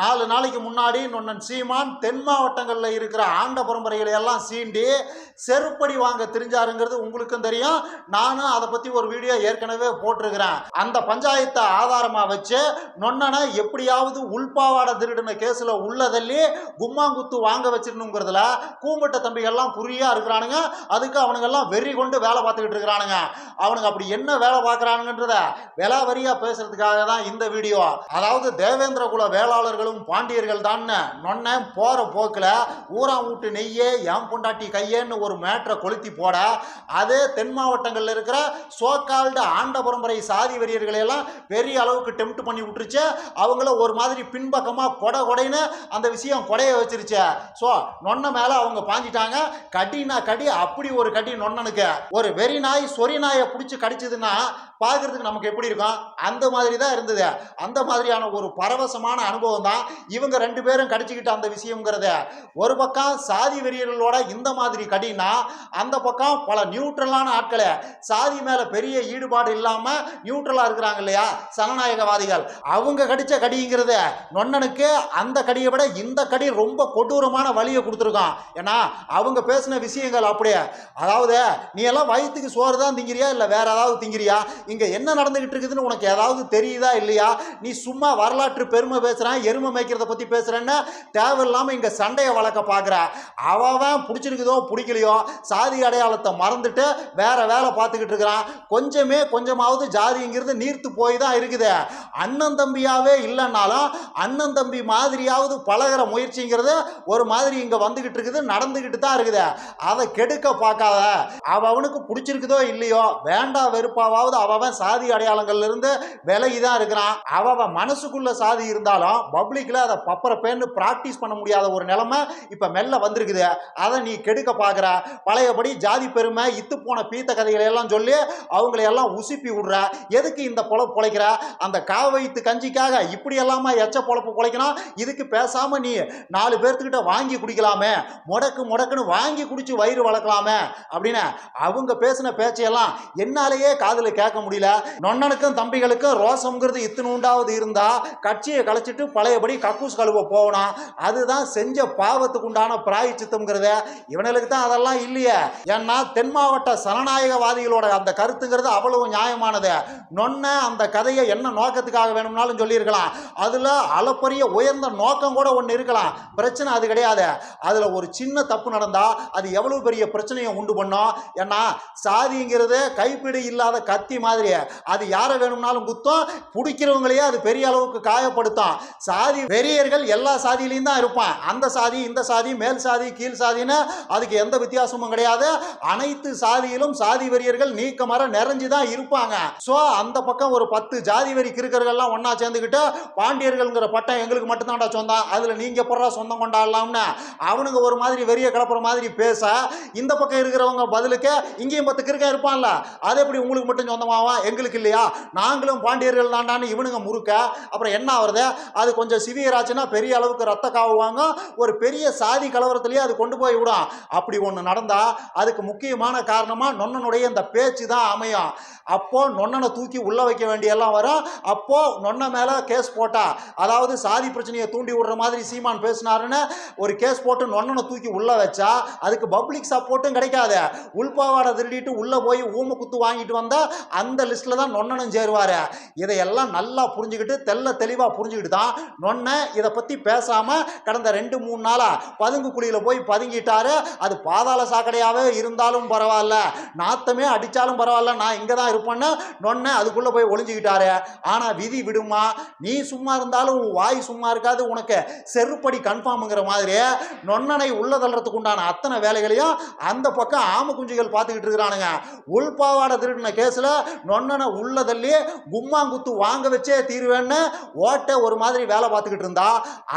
நாலு நாளைக்கு முன்னாடி நொன்னன் சீமான் தென் மாவட்டங்களில் இருக்கிற ஆண்ட பரம்பரைகளை எல்லாம் சீண்டி செருப்படி வாங்க தெரிஞ்சாருங்கிறது உங்களுக்கும் தெரியும். நானும் அதை பற்றி ஒரு வீடியோ ஏற்கனவே போட்டிருக்கிறேன். அந்த பஞ்சாயத்தை ஆதாரமாக வச்சு நொன்னனை எப்படியாவது உள்பாவாடை திருடின கேஸில் உள்ளதள்ளி கும்மாங்குத்து வாங்க வச்சிடணுங்கிறதுல கூம்பட்ட தம்பிகள்லாம் குறியாக இருக்கிறானுங்க. அதுக்கு அவனுங்கெல்லாம் வெறி கொண்டு வேலை பார்த்துக்கிட்டு இருக்கிறானுங்க. அவனுங்க அப்படி என்ன வேலை பார்க்குறானுங்கன்றத விலாவரியா பேசுறதுக்காக தான் இந்த வீடியோ. அதாவது தேவேந்திர குல வேளாளர்களும் பாண்டியர்கள் தான் நொன்ன போற போக்கில் ஊரா வீட்டு நெய்யே என் பொண்டாட்டி கையேன்னு ஒரு மேட்ரை கொளுத்தி போட அதே தென் மாவட்டங்களில் இருக்கிற சோக்கால்டு ஆண்ட பரம்பரை சாதி வெறியர்களையெல்லாம் பெரிய அளவுக்கு டெம்ட் பண்ணி விட்டுருச்சு. அவங்கள ஒரு மாதிரி பின்பக்கமாக கொடை கொடைன்னு அந்த விஷயம் கொடைய வச்சிருச்சு. ஸோ நொன்ன மேலே அவங்க பாஞ்சிட்டாங்க. கடினா கடி அப்படி ஒரு கடி நொன்னனுக்கு. ஒரு வெறி நாய் சொறி நாயை பிடிச்சி கடிச்சதுன்னா பார்க்கறதுக்கு நமக்கு எப்படி இருக்கும்? அந்த மாதிரி தான் இருந்தது. அந்த மாதிரியான ஒரு பரவசமான அனுபவம் தான் இவங்க ரெண்டு பேரும் கடிச்சிக்கிட்ட அந்த விஷயங்கிறத ஒரு பக்கம் சாதி வெறியர்களோட இந்த மாதிரி கடினா அந்த பக்கம் பல நியூட்ரலான ஆட்களை சாதி மேலே பெரிய ஈடுபாடு இல்லாமல் நியூட்ரலாக இருக்கிறாங்க இல்லையா சனநாயகவாதிகள். அவங்க கடிச்ச கடிங்கிறத நொன்னனுக்கு அந்த கடியை விட இந்த கடி ரொம்ப கொடூரமான வழியை கொடுத்துருக்கான். ஏன்னா அவங்க பேசின விஷயங்கள் அப்படியே அதாவது நீ எல்லாம் வயிற்றுக்கு சோறு தான் திங்கிறியா? இல்லை வேற ஏதாவது திங்கிறியா? இங்கே என்ன நடந்துகிட்டு இருக்குதுன்னு உனக்கு ஏதாவது தெரியுதா? இல்லையா? நீ சும்மா வரலாற்று பெருமை பேசுகிறேன் எருமை மேய்க்கிறத பற்றி பேசுகிறேன்னு தேவையில்லாமல் இங்கே சண்டையை வளர்க்க பார்க்குற அவன் பிடிச்சிருக்குதோ பிடிக்கலையோ சாதி அடையாளத்தை மறந்துட்டு வேற வேலை பார்த்துக்கிட்டு இருக்கிறான். கொஞ்சமே கொஞ்சமாவது ஜாதிங்கிறது நீர்த்து போய் தான் இருக்குது. அண்ணன் தம்பியாவே இல்லைன்னாலும் அண்ணன் தம்பி மாதிரியாவது பழகிற முயற்சிங்கிறது ஒரு மாதிரி இங்கே வந்துக்கிட்டு இருக்குது நடந்துக்கிட்டு தான் இருக்குது. அதை கெடுக்க பார்க்காத. அவனுக்கு பிடிச்சிருக்குதோ இல்லையோ வேண்டா வெறுப்பாவது அவன் சாதி அடையாளங்கள்ல இருந்து விலகி தான் இருக்கிறான். அவன் மனசுக்குள்ள சாதி இருந்தாலும் பப்ளிக் பப்ளிக்கில் அதை பப்பரப்பேன்னு ப்ராக்டிஸ் பண்ண முடியாத ஒரு நிலைமை இப்போ மெல்ல வந்திருக்குது. அதை நீ கெடுக்க பார்க்குற பழையபடி ஜாதி பெருமை இத்து போன பீத்த கதைகளை எல்லாம் சொல்லி அவங்களையெல்லாம் உசுப்பி விடுற. எதுக்கு இந்த பொழப்பு பொழைக்கிற? அந்த காவைத்து கஞ்சிக்காக இப்படி எல்லாமா எச்ச பொழப்பு பொழைக்கணும்? இதுக்கு பேசாமல் நீ நாலு பேர்த்துக்கிட்ட வாங்கி குடிக்கலாமே. முடக்கு முடக்குன்னு வாங்கி குடிச்சு வயிறு வளர்க்கலாமே. அப்படின்னு அவங்க பேசின பேச்சையெல்லாம் என்னாலேயே காதில் கேட்க முடியல. நொன்னனுக்கும் தம்பிகளுக்கும் ரோசம்ங்கிறது உண்டாவது இருந்தா கட்சியை கலைச்சிட்டு பழையபடி கக்கூஸ் கழுவ போகணும். அதுதான் செஞ்ச பாவத்துக்கு உண்டான பிராயச்சித்தம்ங்கிறத. இவனுக்கு தான் அதெல்லாம் இல்லையே. ஏன்னா தென் மாவட்ட சனநாயகவாதிகளோட அந்த கருத்துங்கிறது அவ்வளவு நியாயமானது. நொன்ன அந்த கதையை என்ன நோக்கத்துக்காக வேணும்னாலும் சொல்லியிருக்கலாம். அதில் அளப்பரிய உயர்ந்த நோக்கம் கூட ஒன்று இருக்கலாம். பிரச்சனை அது கிடையாது. அதில் ஒரு சின்ன தப்பு நடந்தால் அது எவ்வளவு பெரிய பிரச்சனையை உண்டு பண்ணும்? ஏன்னா சாதிங்கிறது கைப்பிடி இல்லாத கத்தி மாதிரி அது யாரை வேணும்னாலும் குத்தம் பிடிக்கிறவங்களையே அது பெரிய அளவுக்கு காயப்படுத்தும். சாதி சாதி வெறியர்கள் எல்லா சாதியிலையும் தான் இருப்பான். அந்த சாதி இந்த சாதி மேல் சாதி கீழ் சாதின்னு அதுக்கு எந்த வித்தியாசமும் கிடையாது. அனைத்து சாதியிலும் சாதி வெறியர்கள் நீக்கமர நிறைஞ்சு தான் இருப்பாங்க. ஸோ அந்த பக்கம் ஒரு பத்து ஜாதி வெறி கிறுக்கர்கள்லாம் ஒன்றா சேர்ந்துக்கிட்டு பாண்டியர்கள்ங்கிற பட்டம் எங்களுக்கு மட்டும்தான்டா சொந்தம். அதில் நீங்கள் போடுற சொந்தம் கொண்டாடலாம்னு அவனுங்க ஒரு மாதிரி வெறிய கிளப்புற மாதிரி பேச இந்த பக்கம் இருக்கிறவங்க பதிலுக்கு இங்கேயும் பத்து கிருக்க இருப்பான்ல. அது எப்படி உங்களுக்கு மட்டும் சொந்தமாவா? எங்களுக்கு இல்லையா? நாங்களும் பாண்டியர்கள் தாண்டான்னு இவனுங்க முறுக்க. அப்புறம் என்ன ஆகுறது அது கொஞ்சம் சிவியர் ஆச்சுன்னா பெரிய அளவுக்கு ரத்த காவுவாங்க ஒரு பெரிய சாதி கலவரத்திலேயே அது கொண்டு போய் விடும். அப்படி ஒன்று நடந்தால் அதுக்கு முக்கியமான காரணமாக நொன்னனுடைய இந்த பேச்சு தான் அமையும். அப்போது நொன்னனை தூக்கி உள்ளே வைக்க வேண்டியெல்லாம் வரும். அப்போது நொன்ன மேலே கேஸ் போட்டா அதாவது சாதி பிரச்சனையை தூண்டி விடுற மாதிரி சீமான் பேசினாருன்னு ஒரு கேஸ் போட்டு நொன்னனை தூக்கி உள்ளே வச்சா அதுக்கு பப்ளிக் சப்போர்ட்டும் கிடைக்காது. உள்பாவாடை திருடிட்டு உள்ளே போய் ஊம குத்து வாங்கிட்டு வந்தால் அந்த லிஸ்ட்டில் தான் நொன்னனும் சேருவார். இதையெல்லாம் நல்லா புரிஞ்சுக்கிட்டு தெல்ல தெளிவாக புரிஞ்சுக்கிட்டு தான் நொன்ன இதை பற்றி பேசாமல் கடந்த ரெண்டு மூணு நாளாக பதுங்கு குழியில் போய் பதுங்கிட்டாரு. அது பாதாள சாக்கடையாகவே இருந்தாலும் பரவாயில்ல. நாத்தமே அடித்தாலும் பரவாயில்ல. நான் இங்கே தான் இருப்பேன்னு நொன்ன அதுக்குள்ளே போய் ஒளிஞ்சுக்கிட்டாரு. ஆனால் விதி விடுமா? நீ சும்மா இருந்தாலும் உன் வாய் சும்மா இருக்காது. உனக்கு செருப்படி கன்ஃபார்முங்கிற மாதிரி நொன்னனை உள்ள தள்ளுறதுக்கு உண்டான அத்தனை வேலைகளையும் அந்த பக்கம் ஆம குஞ்சுகள் பார்த்துக்கிட்டு இருக்கிறானுங்க. உள்பாவாடை திருடின கேஸில் நொன்னனை உள்ள தள்ளி கும்மாங்குத்து வாங்க வச்சே தீருவேன்னு ஓட்ட ஒரு மாதிரி வேலை பார்த்துக்கிட்டு இருந்தா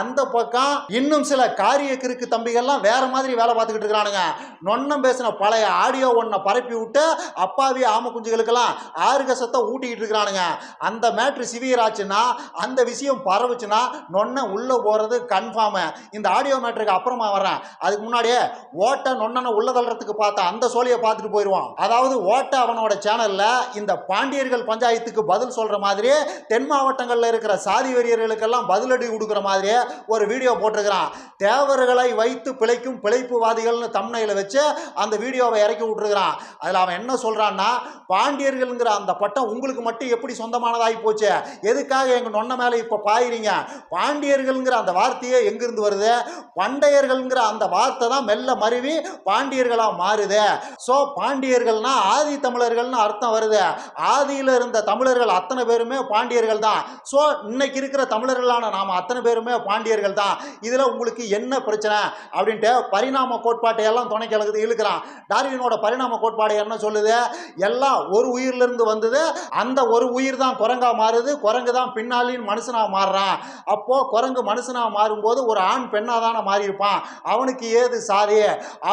அந்த பக்கம் இன்னும் சில காரிய கிறுக்கு தம்பிகள்லாம் வேற மாதிரி வேலை பார்த்துக்கிட்டு இருக்கிறானுங்க. நொன்னம் பேசின பழைய ஆடியோ ஒன்றை பரப்பி விட்டு அப்பாவி ஆம குஞ்சுகளுக்கெல்லாம் ஆறு கசத்தை ஊட்டிக்கிட்டு இருக்கிறானுங்க. அந்த மேட்ரு சிவியர் ஆச்சுன்னா அந்த விஷயம் பரவுச்சுன்னா நொன்ன உள்ளே போகிறது கன்ஃபார்மு இந்த ஆடியோ மேட்ருக்கு அப்புறமா வர்றேன். அதுக்கு முன்னாடியே ஓட்ட நொன்னனை உள்ள தள்ளுறதுக்கு பார்த்த அந்த சோழியை பார்த்துட்டு போயிடுவான் அதாவது ஓட்ட அவனோட சேனலில் இந்த பாண்டியர்கள் பஞ்சாயத்துக்கு பதில் சொல்கிற மாதிரி தென் மாவட்டங்களில் இருக்கிற சாதி வெறியர்களுக்கெல்லாம் பதில் பதிலடி கொடுக்குற மாதிரியே ஒரு வீடியோ போட்டிருக்கிறான். தேவர்களை வைத்து பிழைக்கும் பிழைப்புவாதிகள்னு தம்னையில் வச்சு அந்த வீடியோவை இறக்கி விட்டுருக்கிறான். அதில் அவன் என்ன சொல்கிறான்னா பாண்டியர்கள்ங்கிற அந்த பட்டம் உங்களுக்கு மட்டும் எப்படி சொந்தமானதாகி போச்சு? எதுக்காக எங்கள் நொன்ன மேலே இப்போ பாயிறீங்க? பாண்டியர்கள்ங்கிற அந்த வார்த்தையே எங்கிருந்து வருது? பண்டையர்கள்ங்கிற அந்த வார்த்தை தான் மெல்ல மருவி பாண்டியர்களாக மாறுது. ஸோ பாண்டியர்கள்னா ஆதி தமிழர்கள்னு அர்த்தம் வருது. ஆதியில் இருந்த தமிழர்கள் அத்தனை பேருமே பாண்டியர்கள் தான். ஸோ இன்னைக்கு இருக்கிற தமிழர்களான நாம் அத்தனை பேருமே பாண்டியர்கள் தான் இதில் உங்களுக்கு என்ன பிரச்சனை? அப்படின்ட்டு பரிணாம கோட்பாட்டை எல்லாம் துணைக்கு இழுக்குது இழுக்கிறான். டார்வினோட பரிணாம கோட்பாடு என்ன சொல்லுது? எல்லாம் ஒரு உயிரிலிருந்து வந்தது. அந்த ஒரு உயிர் தான் குரங்கா மாறுது. குரங்கு தான் பின்னாளின் மனுஷனாக மாறுறான். அப்போ குரங்கு மனுஷனாக மாறும்போது ஒரு ஆண் பெண்ணாக தானே மாறியிருப்பான். அவனுக்கு ஏது சாதி?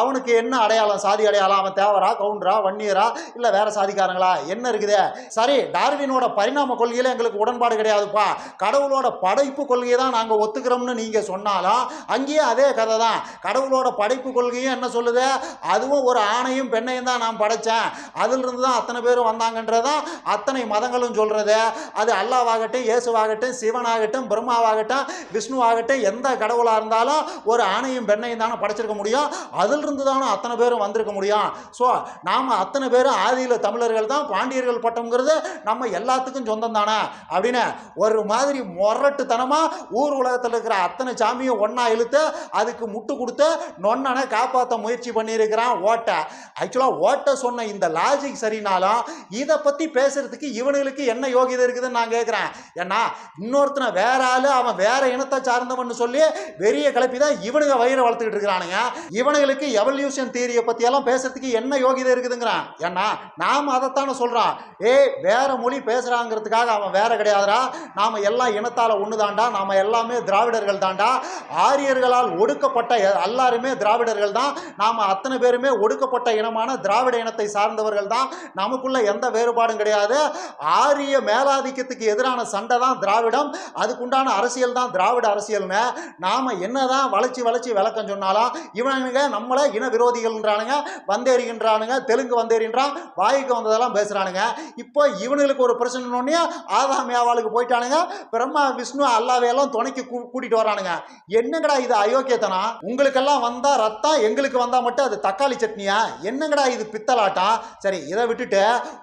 அவனுக்கு என்ன அடையாளம்? சாதி அடையாளம்? அவன் தேவரா கவுண்டரா வன்னியரா இல்லை வேற சாதிக்காரங்களா? என்ன இருக்குது? சரி டார்வினோட பரிணாம கொள்கையில் எங்களுக்கு உடன்பாடு கிடையாதுப்பா. கடவுளோட படைப்பு கொள்கையை தான் நாங்கள் ஒத்துக்கிறோம்னு நீங்கள் சொன்னாலும் அங்கேயே அதே கதை தான். கடவுளோட படைப்பு கொள்கையும் என்ன சொல்லுது? அதுவும் ஒரு ஆணையும் பெண்ணையும் தான் நான் படைச்சேன். அதிலிருந்து தான் அத்தனை பேரும் வந்தாங்கன்றதான் அத்தனை மதங்களும் சொல்கிறது அது அல்லாவாகட்டும் இயேசுவாகட்டும் சிவனாகட்டும் பிரம்மாவாகட்டும் விஷ்ணுவாகட்டும் எந்த கடவுளாக இருந்தாலும் ஒரு ஆணையும் பெண்ணையும் தானே படைச்சிருக்க முடியும். அதிலிருந்து தானே அத்தனை பேரும் வந்திருக்க முடியும். ஸோ நாம் அத்தனை பேரும் ஆதியில் தமிழர்கள் தான் பாண்டியர்கள் பட்டம்ங்கிறது நம்ம எல்லாத்துக்கும் சொந்தம் தானே. அப்படின்னு ஒரு மாதிரி முரட்டுத்தனமாக ஊர் உலகத்தில் இருக்கிற அத்தனை சாமியும் ஒன்றா இழுத்து அதுக்கு முட்டு கொடுத்து நொன்னனை காப்பாற்ற முயற்சி பண்ணியிருக்கிறான் ஓட்டை. ஆக்சுவலாக ஓட்டை சொன்ன இந்த லாஜிக் சரினாலும் இதை பற்றி பேசுறதுக்கு இவனுங்களுக்கு என்ன யோகிதை இருக்குதுன்னு நான் கேட்குறேன் ஏன்னா இன்னொருத்தனை வேற ஆள் அவன் வேற இனத்தை சார்ந்தவன் சொல்லி வெறிய கிளப்பி தான் இவனுங்க வயிறை வளர்த்துக்கிட்டு இருக்கிறானுங்க. இவனுங்களுக்கு எவல்யூஷன் தியரியை பற்றியெல்லாம் பேசுறதுக்கு என்ன யோகிதை இருக்குதுங்கிறான். ஏன்னா நாம் அதைத்தானே சொல்கிறான் ஏய் வேற மொழி பேசுகிறாங்கிறதுக்காக அவன் வேற கிடையாதுடா. நாம் எல்லாம் இனத்தால் ஒன்று தாண்டா தாண்டா நாம் எல்லாமே திராவிடர்கள் தாண்டா ஆரியர்களால் ஒடுக்கப்பட்ட எல்லாருமே திராவிடர்கள் தான். நாம் அத்தனை பேருமே ஒடுக்கப்பட்ட இனமான திராவிட இனத்தை சார்ந்தவர்கள் தான். நமக்குள்ள எந்த வேறுபாடும் கிடையாது. ஆரிய மேலாதிக்கத்துக்கு எதிரான சண்டை தான் திராவிடம். அதுக்குண்டான அரசியல் தான் திராவிட அரசியல்னு. நாம் என்னதான் வளைச்சி வளைச்சி விளக்கம் சொன்னாலும் இவனுங்க நம்மளை இன விரோதிகள்ன்றானுங்க வந்தேறுகின்றானுங்க தெலுங்கு வந்தேறின்றான் வாய்க்கு வந்ததெல்லாம் பேசுகிறானுங்க இப்போ இவனுங்களுக்கு ஒரு பிரச்சனைனோடனே ஆதாமியாவாளுக்கு போயிட்டானுங்க. பிரம்மா விஷ்ணு அல்லாவையெல்லாம் துணைக்கு கூட்டிட்டு வரானுங்க. என்னங்கடா இது அயோக்கியத்தனா உங்களுக்கெல்லாம் வந்தா ரத்தம் எங்களுக்கு வந்தா மட்டும் அது தக்காளி சட்னியா? என்னங்கடா இது பித்தலாட்டம்? சரி இதை விட்டுட்டு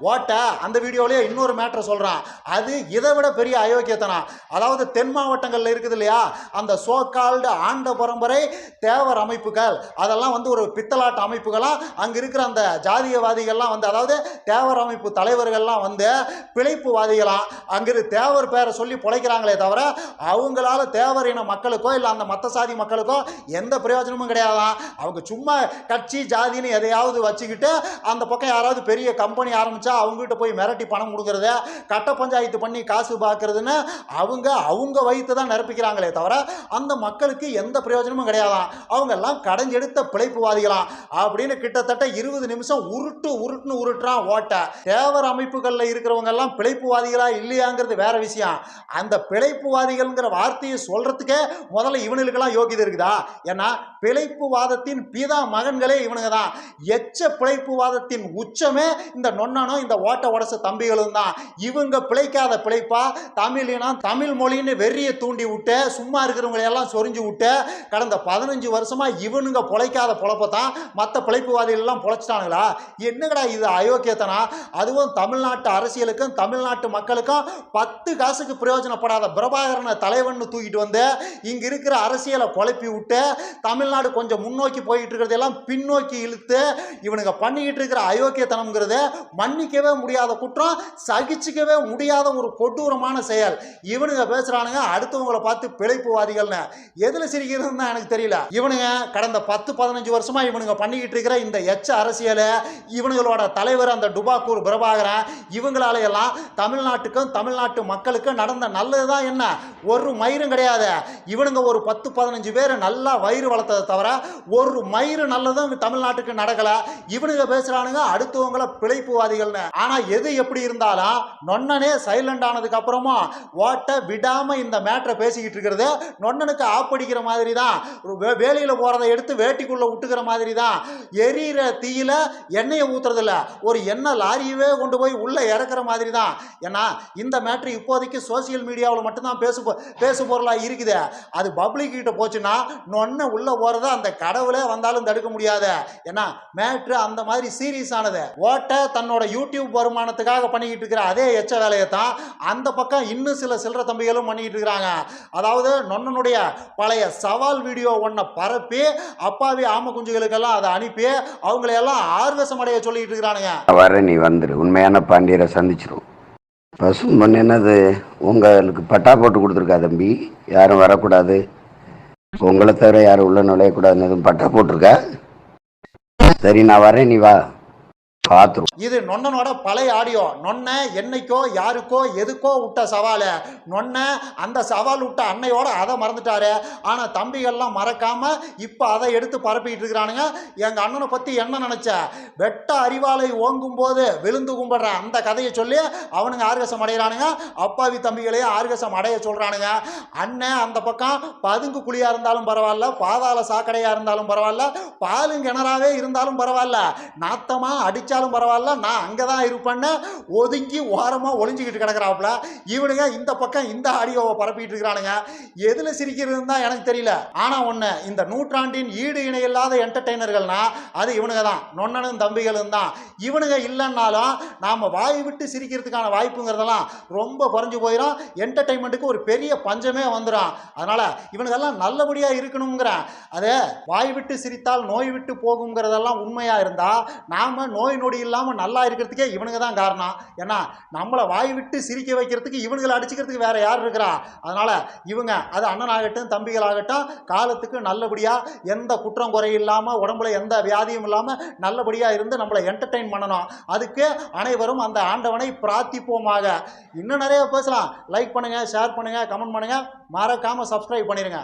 ஓட்ட அந்த வீடியோலயே இன்னொரு மேட்ரை சொல்றான். அது இதை விட பெரிய அயோக்கியத்தனம். அதாவது தென் மாவட்டங்கள்ல இருக்குது இல்லையா? அந்த சோகால்டு ஆண்ட பரம்பரை தேவர் அமைப்புகள். அதெல்லாம் வந்து ஒரு பித்தலாட்ட அமைப்புகளாக அங்க இருக்கிற அந்த ஜாதியவாதிகள்லாம் வந்து அதாவது தேவர் அமைப்பு தலைவர்கள்லாம் வந்து பிழைப்புவாதிகளாம் அங்கிரு தேவர் பேரை சொல்லி பிழைக்கிறாங்களே தவிர அவங்களால தேவர் இன மக்களுக்கோ இல்லை அந்த மற்ற சாதி மக்களுக்கோ எந்த பிரயோஜனமும் கிடையாதான் அவங்க சும்மா கட்சி ஜாதின்னு எதையாவது வச்சுக்கிட்டு அந்த பக்கம் யாராவது பெரிய கம்பெனி ஆரம்பித்தா அவங்ககிட்ட போய் மிரட்டி பணம் கொடுக்குறத கட்ட பஞ்சாயத்து பண்ணி காசு பார்க்குறதுன்னு அவங்க அவங்க வயிற்று தான் நிரப்பிக்கிறாங்களே தவிர அந்த மக்களுக்கு எந்த பிரயோஜனமும் கிடையாதான் அவங்க எல்லாம் கடைஞ்செடுத்த பிழைப்புவாதிகளாம். அப்படின்னு கிட்டத்தட்ட இருபது நிமிஷம் உருட்டு உருட்டுன்னு உருட்டுறான் ஓட்ட. தேவர் அமைப்புகளில் இருக்கிறவங்க எல்லாம் பிழைப்புவாதிகளா இல்லையாங்கிறது வேற விஷயம். அந்த பிழைப்புவாதிகள் பிழைப்புவாதிகள்ங்கிற வார்த்தையை சொல்றதுக்கே முதல்ல இவனுக்கெல்லாம் யோகிதை இருக்குதா? ஏன்னா பிழைப்புவாதத்தின் பிதா மகன்களே இவனுங்க தான் எச்ச பிழைப்புவாதத்தின் உச்சமே இந்த நொன்னனும் இந்த ஓட்ட உடச தம்பிகளும் தான். இவங்க பிழைக்காத பிழைப்பா? தமிழினா தமிழ் மொழின்னு வெறியை தூண்டி விட்டு சும்மா இருக்கிறவங்களை எல்லாம் சொரிஞ்சு விட்டு கடந்த பதினஞ்சு வருஷமா இவனுங்க பிழைக்காத பொழப்ப தான் மற்ற பிழைப்புவாதிகள்லாம் பிழைச்சிட்டானுங்களா? பொழைச்சிட்டானுங்களா என்னங்கடா இது அயோக்கியத்தனா அதுவும் தமிழ்நாட்டு அரசியலுக்கும் தமிழ்நாட்டு மக்களுக்கும் பத்து காசுக்கு பிரயோஜனப்படாத பிரபாகரனை தலைவன் தூக்கிட்டு வந்து இங்க இருக்கிற அரசியலை குழப்பி விட்டு தமிழ்நாடு கொஞ்சம் முன்னோக்கி போயிட்டு இருக்கிறதெல்லாம் பின்னோக்கி இழுத்து இவனுங்க பண்ணிக்கிட்டு இருக்கிற அயோக்கியத்தனம்ங்கிறது மன்னிக்கவே முடியாத குற்றம் சகிச்சுக்கவே முடியாத ஒரு கொடூரமான செயல். இவனுங்க பேசுறானுங்க அடுத்தவங்களை பார்த்து பிழைப்புவாதிகள்னு. எதுல சிரிக்கிறதுன்னு தான் எனக்கு தெரியல. இவனுங்க கடந்த பத்து பதினஞ்சு வருஷமா இவனுங்க பண்ணிக்கிட்டு இருக்கிற இந்த எச்ச அரசியலை இவனுங்களோட தலைவர் அந்த டுபாக்கூர் பிரபாகரன் இவங்களால எல்லாம் தமிழ்நாட்டுக்கும் தமிழ்நாட்டு மக்களுக்கும் நடந்த நல்லதுதான் என்ன? ஒரு மயிரும் கிடையாது. இவனுங்க ஒரு பத்து பதினஞ்சு பேர் நல்லா வயிறு வளர்த்ததை தவிர ஒரு மயிறு நல்லதும் தமிழ்நாட்டுக்கு நடக்கல. இவனுங்க பேசுறானுங்க அடுத்தவங்கள பிழைப்புவாதிகள்னு. ஆனா எது எப்படி இருந்தாலும் நொன்னனே சைலண்ட் ஆனதுக்கு அப்புறமா ஓட்ட விடாம இந்த மேட்டரை பேசிக்கிட்டு இருக்கிறது நொன்னனுக்கு ஆப்படிக்கிற மாதிரி தான் ஒரு போகிறத போறதை எடுத்து வேட்டிக்குள்ள விட்டுக்கிற மாதிரி தான் எரியிற தீயில எண்ணெயை ஊத்துறது ஒரு எண்ணெய் லாரியவே கொண்டு போய் உள்ள இறக்குற மாதிரி தான் ஏன்னா இந்த மேட்ரு இப்போதைக்கு சோசியல் மீடியாவில் மட்டும்தான் பேசு பேசு பொருளாக இருக்குது. அது பப்ளிக் கிட்ட போச்சுன்னா நொன்ன உள்ளே போகிறத அந்த கடவுளே வந்தாலும் தடுக்க முடியாத. ஏன்னா மேட்ரு அந்த மாதிரி சீரியஸ் ஆனது. ஓட்ட தன்னோட யூடியூப் வருமானத்துக்காக பண்ணிக்கிட்டு இருக்கிற அதே எச்ச வேலையை தான் அந்த பக்கம் இன்னும் சில சில்லற தம்பிகளும் பண்ணிக்கிட்டு இருக்கிறாங்க. அதாவது நொன்னனுடைய பழைய சவால் வீடியோ ஒன்றை பரப்பி அப்பாவி ஆம குஞ்சுகளுக்கெல்லாம் அதை அனுப்பி அவங்களையெல்லாம் ஆர்வசம் அடைய சொல்லிட்டு இருக்கிறானுங்க. வர நீ வந்துடு உண்மையான பாண்டியரை பசு மண் என்னது? உங்களுக்கு பட்டா போட்டு கொடுத்துருக்கா தம்பி. யாரும் வரக்கூடாது. உங்களை தவிர யாரும் உள்ள நுழையக்கூடாதுன்னு எதுவும் பட்டா போட்டிருக்கா? சரி நான் வரேன் நீ வா. பார்த்துரும் இது நொன்னனோட பழைய ஆடியோ. நொன்ன என்னைக்கோ யாருக்கோ எதுக்கோ விட்ட சவால. நொன்ன அந்த சவால் விட்ட அன்னையோட அதை மறந்துட்டாரு. ஆனால் தம்பிகள்லாம் மறக்காம இப்போ அதை எடுத்து பரப்பிட்டு இருக்கிறானுங்க. எங்கள் அண்ணனை பற்றி என்ன நினச்ச? வெட்ட அறிவாலை ஓங்கும் போது விழுந்து கும்பிடுற அந்த கதையை சொல்லி அவனுங்க ஆர்கசம் அடைகிறானுங்க அப்பாவி தம்பிகளையும் ஆர்கசம் அடைய சொல்கிறானுங்க அண்ணன் அந்த பக்கம் பதுங்கு குழியாக இருந்தாலும் பரவாயில்ல பாதாள சாக்கடையாக இருந்தாலும் பரவாயில்ல பாலும் கிணறாவே இருந்தாலும் பரவாயில்ல. நாத்தமா அடித்தாலும் பரவாயில்ல நான் அங்கே தான் இருப்பேன்னு ஒதுங்கி ஓரமாக ஒளிஞ்சிக்கிட்டு கிடக்குறாப்புல. இவனுங்க இந்த பக்கம் இந்த ஆடியோவை பரப்பிட்டு இருக்கிறானுங்க எதில் சிரிக்கிறதுன்னு தான் எனக்கு தெரியல. ஆனால் ஒன்று இந்த நூற்றாண்டின் ஈடு இணையில்லாத என்டர்டெய்னர்கள்னா அது இவனுங்க தான். நொன்னனும் தம்பிகளும் தான். இவனுங்க இல்லைன்னாலும் நாம் வாய் விட்டு சிரிக்கிறதுக்கான வாய்ப்புங்கிறதெல்லாம் ரொம்ப குறைஞ்சு போயிடும் என்டர்டெயின்மெண்ட்டுக்கு ஒரு பெரிய பஞ்சமே வந்துடும் அதனால் இவனுக்கெல்லாம் நல்லபடியாக இருக்கணுங்கிறேன் அதே வாய் விட்டு சிரித்தால் நோய் விட்டு போகுங்கிறதெல்லாம் உண்மையாக இருந்தால் நாம் நோய் நொடி இல்லாமல் நல்லா இருக்கிறதுக்கே இவனுங்க தான் காரணம். ஏன்னா நம்மளை வாய் விட்டு சிரிக்க வைக்கிறதுக்கு இவனுங்களை அடிச்சுக்கிறதுக்கு வேற யார் இருக்கிறா? அதனால் இவங்க அது அண்ணனாகட்டும் தம்பிகளாகட்டும் காலத்துக்கு நல்லபடியாக எந்த குற்றம் குறை இல்லாமல் உடம்புல எந்த வியாதியும் இல்லாமல் நல்லபடியாக இருந்து நம்மளை என்டர்டெயின் பண்ணணும். அதுக்கு அனைவரும் அந்த ஆண்டவனை பிரார்த்திப்போமாக. இன்னும் நிறைய பேசலாம். லைக் பண்ணுங்கள் ஷேர் பண்ணுங்கள் கமெண்ட் பண்ணுங்கள் மறக்காமல் சப்ஸ்கிரைப் பண்ணிடுங்க